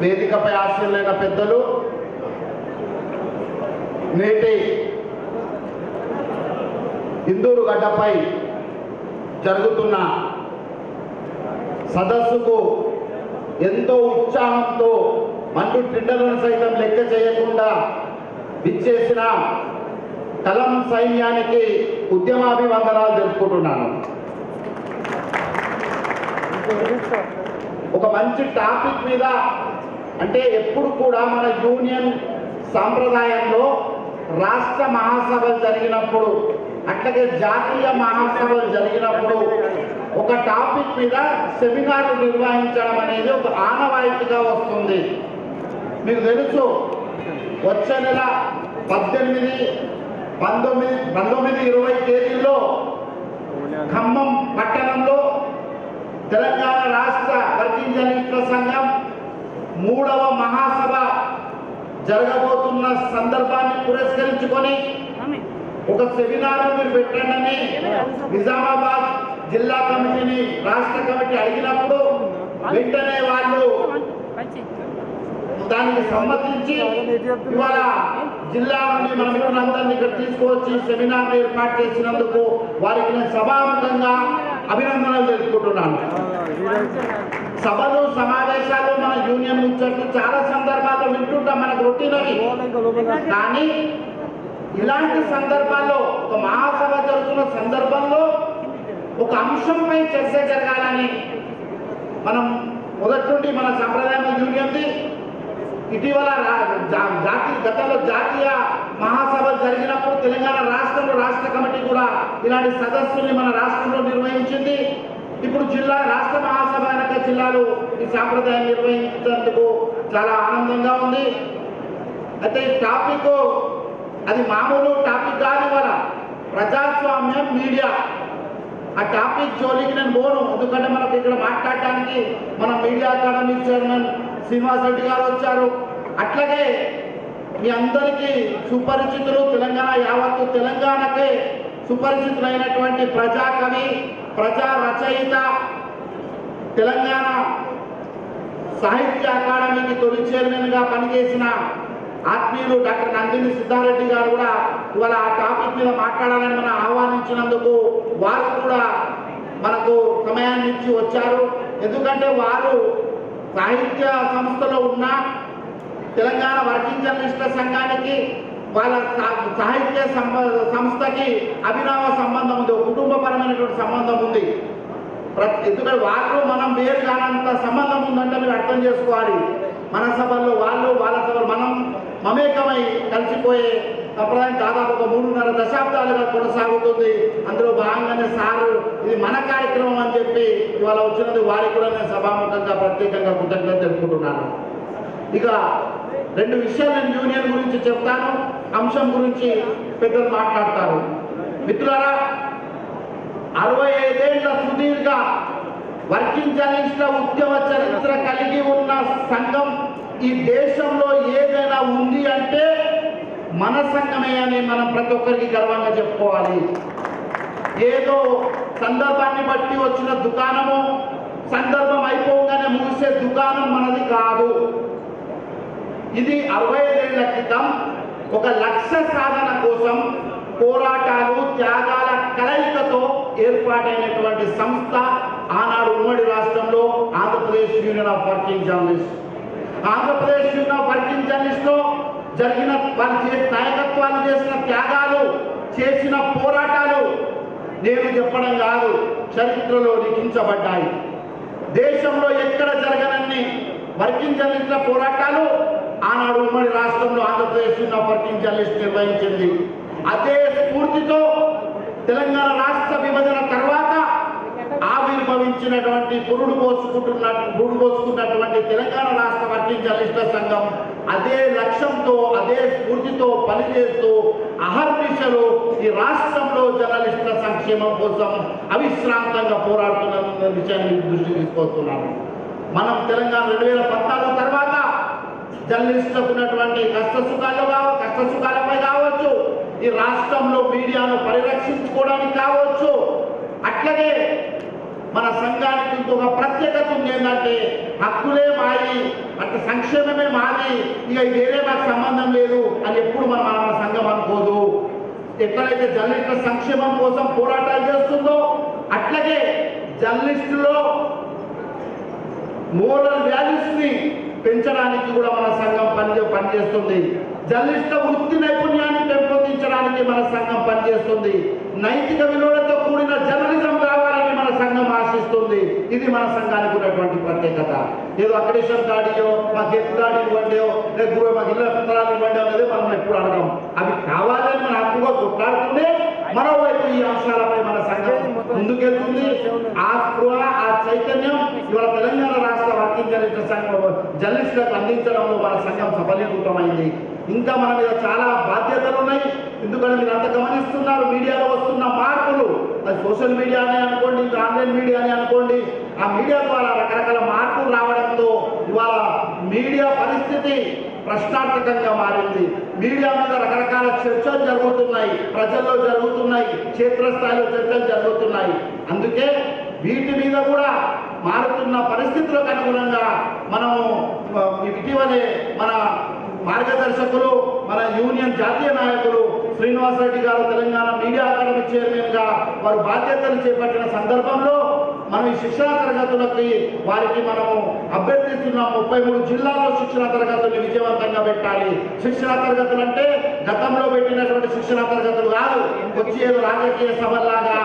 వేదికపై ఆశీర్లైన పెద్దలు నేటి ఇందూరు గడ్డపై జరుగుతున్న సదస్సుకు ఎంతో ఉత్సాహంతో మండు టిండలను సైతం లెక్క చేయకుండా విచ్చేసిన కలం సైన్యానికి ఉద్యమాభివందనాలు తెలుపుకుంటున్నాను. ఒక మంచి టాపిక్ మీద అంటే ఎప్పుడు కూడా మన యూనియన్ సాంప్రదాయంలో రాష్ట్ర మహాసభలు జరిగినప్పుడు అట్లాగే జాతీయ మహాసభలు జరిగినప్పుడు ఒక టాపిక్ మీద సెమినార్లు నిర్వహించడం అనేది ఒక ఆనవాయితీగా వస్తుంది. మీకు తెలుసు వచ్చే నెల పద్దెనిమిది పంతొమ్మిది పంతొమ్మిది ఇరవై తేదీల్లో ఖమ్మం పట్టణంలో తెలంగాణ రాష్ట్ర వర్కింగ్ జర్నలిస్టుల సంఘం మూడవ మహాసభ జరగబోతున్న సందర్భాన్ని పురస్కరించుకొని ఒక సెమినార్ మీరు పెట్టండి. నిజామాబాద్ జిల్లా కమిటీని రాష్ట్ర కమిటీ అడిగినప్పుడు వెంటనే వాళ్ళు దానికి సమ్మతించి ఇవాళ జిల్లా నుండి మన మిత్రులందరినీ ఇక్కడ తీసుకువచ్చి సెమినార్ ఏర్పాటు చేసినందుకు వారికి నేను సభాముఖంగా అభినందనలు తెలుపుకుంటున్నాను. సభలు సమావేశాలు మన యూనియన్ ముచ్చట్లు చాలా సందర్భాల్లో వింటుంటాం మనకు రొటీన్ అవి కానీ ఇలాంటి సందర్భాల్లో ఒక మహాసభ జరుగుతున్న సందర్భంలో ఒక అంశంపై చర్చ జరగాలని మనం మొదటి నుండి మన సంప్రదాయం యూనియన్ది. ఇటీవల జాతి జాతీయ గతంలో జాతీయ మహాసభ జరిగినప్పుడు తెలంగాణ రాష్ట్రంలో రాష్ట్ర కమిటీ కూడా ఇలాంటి సదస్సుల్ని మన రాష్ట్రంలో నిర్వహించింది. ఇప్పుడు జిల్లా రాష్ట్ర మహాసభ కనుక జిల్లాలో ఈ సాంప్రదాయం నిర్వహించేందుకు చాలా ఆనందంగా ఉంది. అయితే ఈ టాపిక్ అది మామూలు టాపిక్ కాదు వల్ల ప్రజాస్వామ్యం మీడియా. ఆ టాపిక్ జోలికి నేను పోను. ఎందుకంటే మనకు ఇక్కడ మాట్లాడటానికి మన media academy chairman Srinivas Reddy గారు వచ్చారు. అట్లాగే మీ అందరికీ సుపరిచితులు తెలంగాణ యావత్తు తెలంగాణకే సుపరిచితులైనటువంటి ప్రజాకవి ప్రజా రచయిత తెలంగాణ సాహిత్య అకాడమీకి తొలి చైర్మన్గా పనిచేసిన ఆత్మీయులు డాక్టర్ నందిని సిద్ధారెడ్డి గారు కూడా ఇవాళ ఆ టాపిక్ మీద మాట్లాడాలని మనం ఆహ్వానించినందుకు వారు కూడా మనకు సమయాన్ని ఇచ్చి వచ్చారు. ఎందుకంటే వారు సాహిత్య సంస్థలో ఉన్న తెలంగాణ వర్కింగ్ జర్నలిస్టుల సంఘానికి వాళ్ళ సా- సాహిత్య సంస్థకి అభినవ సంబంధం ఉంది ఒక కుటుంబపరమైనటువంటి సంబంధం ఉంది. ప్రతి ఎందుకంటే వాళ్ళు మనం వేరు కానంత సంబంధం ఉందంటే మీరు అర్థం చేసుకోవాలి. మన సభల్లో వాళ్ళు వాళ్ళ సభలు మనం మమేకమై కలిసిపోయే సంప్రదాయం దాదాపు ఒక మూడున్నర దశాబ్దాలుగా కొనసాగుతుంది. అందులో భాగంగానే సారు ఇది మన కార్యక్రమం అని చెప్పి ఇవాళ వచ్చినది వారికి కూడా నేను సభాముఖంగా ప్రత్యేకంగా కృతజ్ఞత తెలుపుకుంటున్నాను. ఇక రెండు విషయాలు నేను యూనియన్ గురించి చెప్తాను. అంశం గురించి పెద్దలు మాట్లాడతారు. మిత్రులారా అరవై ఐదేళ్ళ సుదీర్ఘ వర్కింగ్ జర్నలిస్టుల ఉద్యమ చరిత్ర కలిగి ఉన్న సంఘం ఈ దేశంలో ఏదైనా ఉంది అంటే మన సంఘమే అని మనం ప్రతి ఒక్కరికి గర్వంగా చెప్పుకోవాలి. ఏదో సందర్భాన్ని బట్టి వచ్చిన దుకాణము సందర్భం అయిపోగానే ముగిసే దుకాణం మనది కాదు. ఇది అరవై ఐదేళ్ళ క్రితం ఒక లక్ష్య సాధన కోసం పోరాటాలు త్యాగాల కలయికతో ఏర్పాటైనటువంటి సంస్థ ఆనాడు ఉమ్మడి రాష్ట్రంలో Andhra Pradesh union of working journalist. Andhra Pradesh union of working జర్నలిస్ట్లో జరిగిన వారు నాయకత్వాలు చేసిన త్యాగాలు చేసిన పోరాటాలు నేను చెప్పడం కాదు చరిత్రలో లిఖించబడ్డాయి. దేశంలో ఎక్కడ జరగనన్ని వర్కింగ్ జర్నలిస్టుల పోరాటాలు ఆనాడు ఉమ్మడి రాష్ట్రంలో ఆంధ్రప్రదేశ్ ఉన్న నుంచి జర్నలిస్ట్ నిర్వహించింది. అదే స్ఫూర్తితో తెలంగాణ రాష్ట్ర విభజన తర్వాత ఆవిర్భవించినటువంటి పురుడు పోసుకుంటున్న పురుడు పోసుకున్నటువంటి తెలంగాణ రాష్ట్ర వర్కింగ్ జర్నలిస్టుల సంఘం అదే లక్ష్యంతో అదే స్ఫూర్తితో పనిచేస్తూ అహర్నిశలు ఈ రాష్ట్రంలో జర్నలిస్టుల సంక్షేమం కోసం అవిశ్రాంతంగా పోరాడుతున్న విషయాన్ని దృష్టి తీసుకొస్తున్నాను. మనం తెలంగాణ రెండు వేల పద్నాలుగు తర్వాత జర్నలిస్టులకు ఉన్నటువంటి కష్ట సుఖాలు కావ కష్ట సుఖాలపై కావచ్చు ఈ రాష్ట్రంలో మీడియాను పరిరక్షించుకోవడానికి కావచ్చు. అట్లాగే మన సంఘానికి ఇంకొక ప్రత్యేకత ఉంది ఏంటంటే హక్కులే మాయి అటు సంక్షేమమే మాది ఇక వేరే మాకు సంబంధం లేదు అని ఎప్పుడు మనం మన సంఘం అనుకోదు. ఎక్కడైతే జర్నలిస్టుల సంక్షేమం కోసం పోరాటాలు చేస్తుందో అట్లాగే జర్నలిస్టులో మోరల్ వాల్యూస్ని పెంచడానికి కూడా మన సంఘం పని పనిచేస్తుంది జర్నలిస్టుల వృత్తి నైపుణ్యాన్ని పెంపొందించడానికి మన సంఘం పనిచేస్తుంది నైతిక విలువలతో కూడిన జర్నలిజం కావాలని మన సంఘం ఆశిస్తుంది. ఇది మన సంఘానికి ఉన్నటువంటి ప్రత్యేకత. ఏదో అక్రేషన్ దాడియో మా గెట్ దాడి ఇవ్వండియో లేకపోతే మాకు ఇళ్ళ పత్రాలు ఇవ్వండి అనేది మనం ఎప్పుడు అడగం. అవి కావాలని మన హక్కుగా కొట్లాడుతూనే మరోవైపు ఈ అంశాలపై ముందుకెళ్తుంది. ఆ స్పృహ ఆ చైతన్యం ఇవాళ తెలంగాణ రాష్ట్ర వర్కింగ్ జర్నలిస్ట్ సంఘం జర్నలిస్టులకు అందించడంలో వాళ్ళ సంఘం సఫలీకృతమైంది. ఇంకా మన మీద చాలా బాధ్యతలు ఉన్నాయి. ఎందుకంటే మీరు అంత గమనిస్తున్నారు మీడియాలో వస్తున్న మార్పులు. అది సోషల్ మీడియానే అనుకోండి ఇంకా ఆన్లైన్ మీడియానే అనుకోండి. ఆ మీడియా ద్వారా రకరకాల మార్పులు రావడంతో ఇవాళ మీడియా పరిస్థితి ప్రశ్నార్థకంగా మారింది. మీడియా మీద రకరకాల చర్చలు జరుగుతున్నాయి ప్రజల్లో జరుగుతున్నాయి క్షేత్రస్థాయిలో చర్చలు జరుగుతున్నాయి. అందుకే వీటి మీద కూడా మారుతున్న పరిస్థితులకు అనుగుణంగా మనము ఇటీవలే మన మార్గదర్శకులు మన యూనియన్ జాతీయ నాయకులు శ్రీనివాస్ రెడ్డి గారు తెలంగాణ మీడియా అకాడమీ చైర్మన్గా వారు బాధ్యతలు చేపట్టిన సందర్భంలో మనం ఈ శిక్షణా తరగతులకి వారికి మనము అభ్యర్థిస్తున్నాం. ముప్పై మూడు జిల్లాల్లో శిక్షణా తరగతులు విజయవంతంగా పెట్టాలి. శిక్షణా తరగతులు అంటే గతంలో పెట్టినటువంటి శిక్షణా తరగతులు కాదు. వచ్చే రాజకీయ సభల్లాగా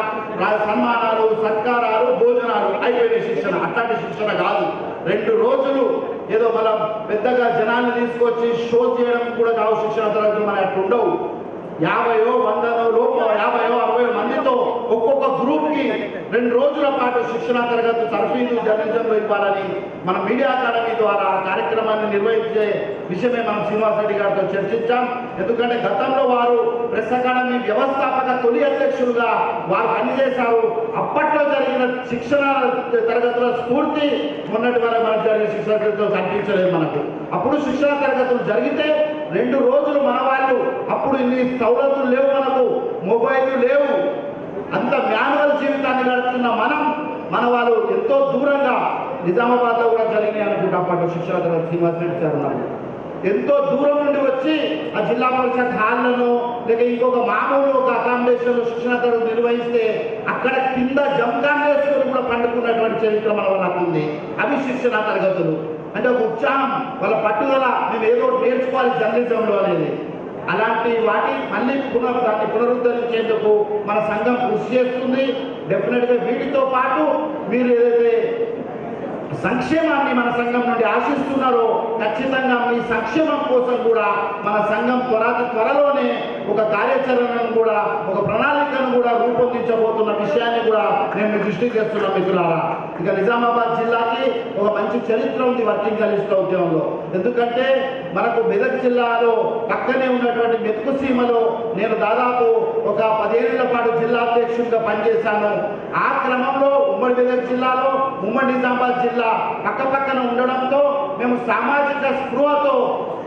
సన్మానాలు సత్కారాలు భోజనాలు అయిపోయిన శిక్షణ. అట్లాంటి శిక్షణ కాదు. రెండు రోజులు ఏదో మనం పెద్దగా జనాన్ని తీసుకొచ్చి షో చేయడం కూడా కావు. శిక్షణ తరగతులు మన అట్లా ఉండవు. యాభయో వందలో లోపు యాభైయో అరవై మందితో ఒక్కొక్క గ్రూప్కి రెండు రోజుల పాటు శిక్షణ తరగతి తర్ఫీదు జర్నలిజంలో ఇవ్వాలని మన మీడియా అకాడమీ ద్వారా ఆ కార్యక్రమాన్ని నిర్వహించే విషయమే మనం శ్రీనివాస్ రెడ్డి గారితో చర్చించాం. ఎందుకంటే గతంలో వారు ప్రెస్ అకాడమీ వ్యవస్థాపక తొలి అధ్యక్షులుగా వారు పనిచేశారు. అప్పట్లో జరిగిన శిక్షణ తరగతుల స్ఫూర్తి మొన్నటి వరకు మనకు జరిగిన శిక్షణ తరగతులు కనిపించలేదు మనకు. అప్పుడు శిక్షణ తరగతులు జరిగితే రెండు రోజులు మన వాళ్ళు అప్పుడు ఇన్ని సౌలతులు లేవు మనకు. మొబైల్ నడుస్తున్న మనం మన వాళ్ళు ఎంతో దూరంగా నిజామాబాద్లో కూడా జరిగినాయి అనుకుంటా అప్పట్లో శిక్షణ తరగతి శ్రీనివాస్ రెడ్డి సార్ ఉన్నారు. ఎంతో దూరం నుండి వచ్చి ఆ జిల్లా పరిషత్ హాళ్ళను లేక ఇంకొక మామూలు ఒక అకామిడేషన్లో శిక్షణ తరగతి నిర్వహిస్తే అక్కడ కింద జంకాన్ వేసుకొని కూడా పండుకున్నటువంటి చరిత్ర మన వాళ్ళకు ఉంది. అవి శిక్షణ తరగతులు. అంటే ఒక ఉత్సాహం వాళ్ళ పట్టుదల మేము ఏదో నేర్చుకోవాలి జర్నలిజంలో అనేది. అలాంటి వాటి మళ్ళీ పునః దాన్ని పునరుద్ధరించేందుకు మన సంఘం కృషి చేస్తుంది. డెఫినెట్గా వీటితో పాటు మీరు ఏదైతే సంక్షేమాన్ని మన సంఘం నుండి ఆశిస్తున్నారో ఖచ్చితంగా మీ సంక్షేమం కోసం కూడా మన సంఘం త్వరాతి త్వరలోనే ఒక కార్యాచరణను కూడా ఒక ప్రణాళికను కూడా రూపొందించబోతున్న విషయాన్ని కూడా నేను మీ దృష్టికి తెస్తున్నా మిత్రులారా. ఇక నిజామాబాద్ జిల్లాకి ఒక మంచి చరిత్ర ఉంది వర్కింగ్ జర్నలిస్టుల ఉద్యమంలో. ఎందుకంటే మనకు మెదక్ జిల్లాలో పక్కనే ఉన్నటువంటి మెతుకు సీమలో నేను దాదాపు ఒక పదిహేనుల పాటు జిల్లా అధ్యక్షుడిగా పనిచేశాను. ఆ క్రమంలో ఉమ్మడి మెదక్ జిల్లాలో ఉమ్మడి నిజామాబాద్ జిల్లా పక్క పక్కన ఉండడంతో మేము సామాజిక స్పృహతో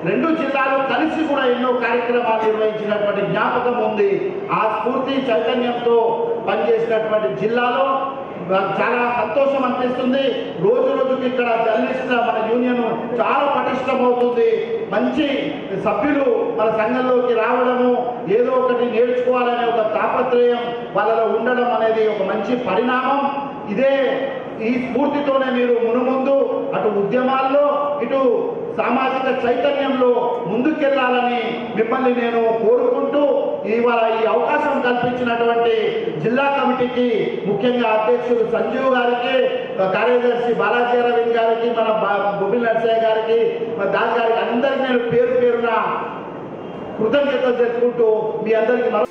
రెండు జిల్లాలు కలిసి కూడా ఎన్నో కార్యక్రమాలు నిర్వహించినటువంటి జ్ఞాపకం ఉంది. ఆ స్ఫూర్తి చైతన్యంతో పనిచేసినటువంటి జిల్లాలో చాలా సంతోషం అనిపిస్తుంది. రోజు రోజుకి ఇక్కడ జర్నలిస్టుల మన యూనియన్ చాలా పటిష్టమవుతుంది. మంచి సభ్యులు మన సంఘంలోకి రావడము ఏదో ఒకటి నేర్చుకోవాలనే ఒక తాపత్రయం వాళ్ళలో ఉండడం అనేది ఒక మంచి పరిణామం. ఇదే ఈ స్ఫూర్తితోనే మీరు మునుముందు అటు ఉద్యమాల్లో ఇటు సామాజిక చైతన్యంలో ముందుకెళ్ళాలని మిమ్మల్ని నేను కోరుకుంటూ ఇవాళ ఈ అవకాశం కల్పించినటువంటి జిల్లా కమిటీకి ముఖ్యంగా అధ్యక్షుడు సంజీవ్ గారికి కార్యదర్శి బాలాజీ అరవింద్ గారికి మన బొబ్బిల్ నర్సయ్య గారికి మన దాస్ గారికి అందరికీ నేను పేరు పేరున కృతజ్ఞతలు తెలుపుకుంటూ మీ అందరికీ మరో